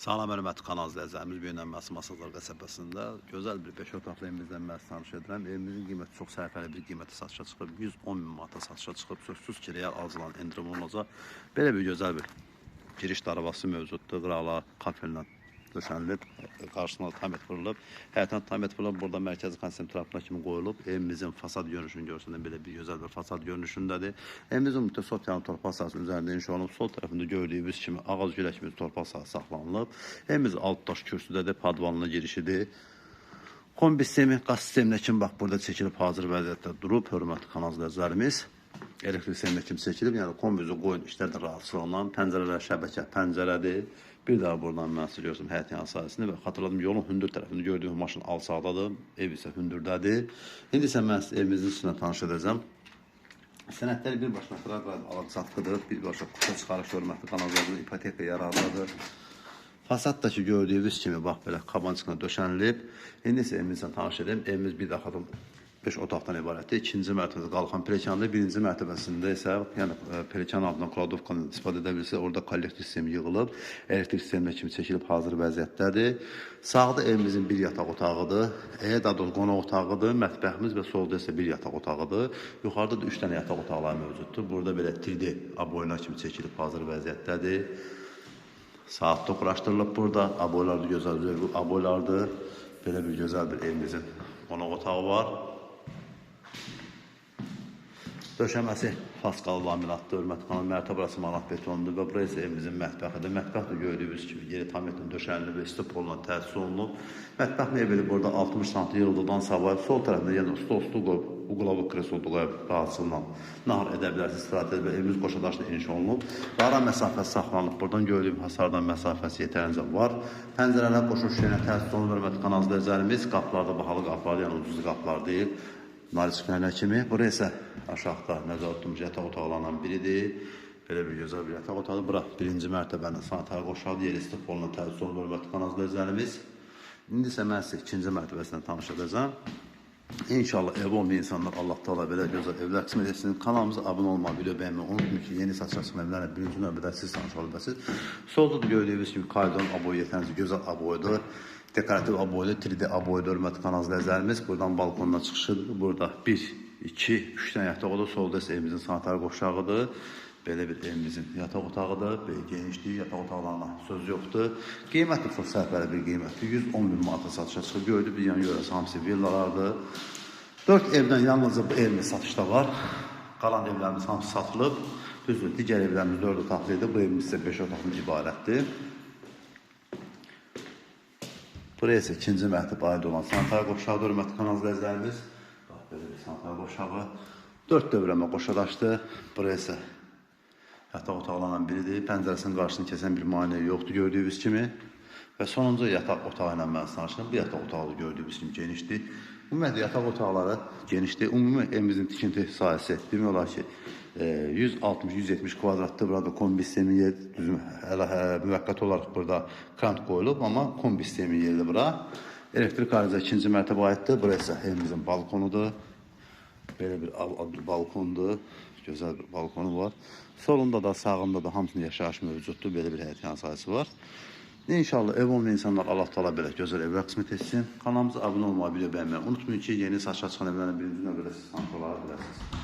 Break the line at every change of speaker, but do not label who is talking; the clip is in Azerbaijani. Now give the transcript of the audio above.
Salam hörmətli kanal izləyicilərimiz, Məsim Masazlar qəsəbəsində gözəl bir 5 otaqlı evimizdən mən size tanış edirəm. Evimizin qiyməti çox sərfəli bir qiymətə satışa çıxıb, 110 min manata satışa çıxıb, sözsüz ki, real alıcıların endirim olunacaq. Belə bir gözəl bir giriş darvası mövcuddur, qıraqlar kafellə döşənilib, qarşısına tamet vurulub. Həyətən tamet vurulub, burada mərkəzi konsentratına kimi qoyulub. Evimizin fasad görünüşünü görsəndə belə bir gözəl bir fasad görünüşündədir. Evimizin mütləq sol tərəfində torpaq sahəsi üzərində inşa olunub, sol tərəfində gördüyünüz kimi ağac güləkimiz torpaq sahəsi saxlanılıb. Evimiz alt daş kürsüdədir, padvanlı girişidir. Kombi sistemi, qaz sisteminə kimi bax burada çəkilib hazır vəziyyətdə durub, hörmətli kanal izləyicilərimiz. Elektrik sisteminə kimi çəkilib, yəni kombizi qoyun işlərdə rahatçılıqla, pəncərələr şəbəkə pəncərədir. Bir daha buradan mən həyət yan sahəsini və xatırladım yolun hündür tərəfində gördüyüm maşın alçaqdadır, ev isə hündürdədir. İndi isə mən evimizin üstündən tanış edəcəm. Sənədlər birbaşa material alıb-satqıdır, birbaşa kuşa çıxarış hörmətli kanallardır, ipoteka yararlıdır. Fasaddakı gördüyünüz kimi bax belə qabançıqla döşənilib. İndi isə evimizlə tanış edeyim. Evimiz bir daha xatım 5 otaqdan ibarətdir. İkinci mərtəbədə qalxan pelekandır. Birinci mərtəbəsində isə yəni e, pelekan altından kladovkanı istifadə edə bilirsiniz. Orada kollektiv sistem yığılıb, elektrik sisteminə kimi çəkilib hazır vəziyyətdədir. Sağda evimizin bir yataq otağıdır. E, daha doğrusu qonaq otağıdır. Mətbəximiz və solda isə bir yataq otağıdır. Yuxarıda da 3 dənə yataq otaqları mövcuddur. Burada belə 3D aboylar kimi çəkilib hazır vəziyyətdədir. Saat toqraşdırılıb burada. Aboylar da gözəl aboylardır. Belə bir gözəl bir evimizin qonaq otağı var. Döşəməsi faskalı laminatdır, hörmət xanım, mərtəbəsi manat betondur və burası isə evimizin mətbəxidir. Mətbəx də gördüyünüz kimi yeri tam etin döşənilib və stipolla təsis olunub. Mətbəx mebeli burada 60 sm yıldıdan savayıb, sol tərəfində yenə stol stol qoyub, uqlava kresol qoyub rahatçılıqla nahar edə bilərsiniz, istirahət edə bilərsiniz. Evimiz qoşadaşla inşa olunub. Ara məsafəsi saxlanılıb. Buradan gördüyüm hasardan məsafəsi yetərincə var. Pəncərələr qoşu şüşə təsis olunub, hörmətli kanal izləyicilərimiz. Qapılarda bahalı qapılar, yəni ucuz qapılar deyil. Nariskanə kimi. Bura isə aşağıda nəzarət tutulmuş yataq otaqlarından biridir. Belə bir gözəl bir yataq otağı. Bura birinci mərtəbənin sanitar qoşağı yeri istif olunub, təsis olunub, hörmətli kanal izləyicilərimiz. İndi isə mən sizə ikinci mərtəbəsindən tanış edəcəm. İnşallah ev olmayan insanlar Allah Teala belə gözəl evlər qismət etsin. Kanalımıza abunə olmağı, video bəyənməyi unutmayın ki, yeni çıxan evlərlə birinci növbədə siz tanış ola biləsiniz. Solda da gördüyünüz kimi kaydon aboyu yetərincə gözəl aboyudur. Dekorativ aboylu, 3D aboylu hörmətli kanal izləyicilərimiz. Buradan balkonuna çıxışıdır. Burada 1, 2, 3 dənə yataq otağı, solda isə evimizin sanitar qoşağıdır. Belə bir evimizin yataq otağıdır. Belə genişliyi yataq otaqlarına söz yoxdur. Qiyməti çox sərfəli bir qiymətdir. 110 bin manata satışa çıxıb. Gördük bir yan görəsi hamısı villalardır. 4 evdən yalnızca bu evimiz satışda var. Qalan evlərimiz hamısı satılıb. Düzdür, digər evlərimiz 4 otaqlı idi. Bu evimiz isə 5 otaqdan ibarətdir. Buraya isə ikinci mərtəbə aid olan sanitar qoşağı, hörmətli kanal izləyicilərimiz. Bax, belə bir sanitar qoşağı. 4 dövrəmə qoşadaşdır. Buraya isə yataq otaqlarından biridir. Pəncərəsinin qarşısını kəsən bir maneə yoxdur gördüyünüz kimi. Və sonuncu yataq otağı ilə mən danışıram. Bu yataq otağı gördüyünüz kimi genişdir. Ümumiyyətlə yataq otaqları genişdir. Ümumi evimizin tikinti sahəsi demək olar ki, e, 160-170 kvadratdır. Burada kombi sistemi yer, düzüm, hələ burada krant qoyulub, amma kombi sistemi yerli bura. Elektrik ayrıca ikinci mərtəbə aiddir. Bura isə evimizin balkonudur. Belə bir al- al- balkondur. Gözəl bir balkonu var. Solunda da, sağında da hamısının yaşayış mövcuddur. Belə bir həyət yan sahəsi var. İnşallah ev olmayan insanlar Allah Teala belə gözəl evlər qismət etsin. Kanalımıza abunə olmağı, video bəyənməyi unutmayın ki, yeni saçlar çıxan evlərlə birinci növbədə siz tanış ola bilərsiniz.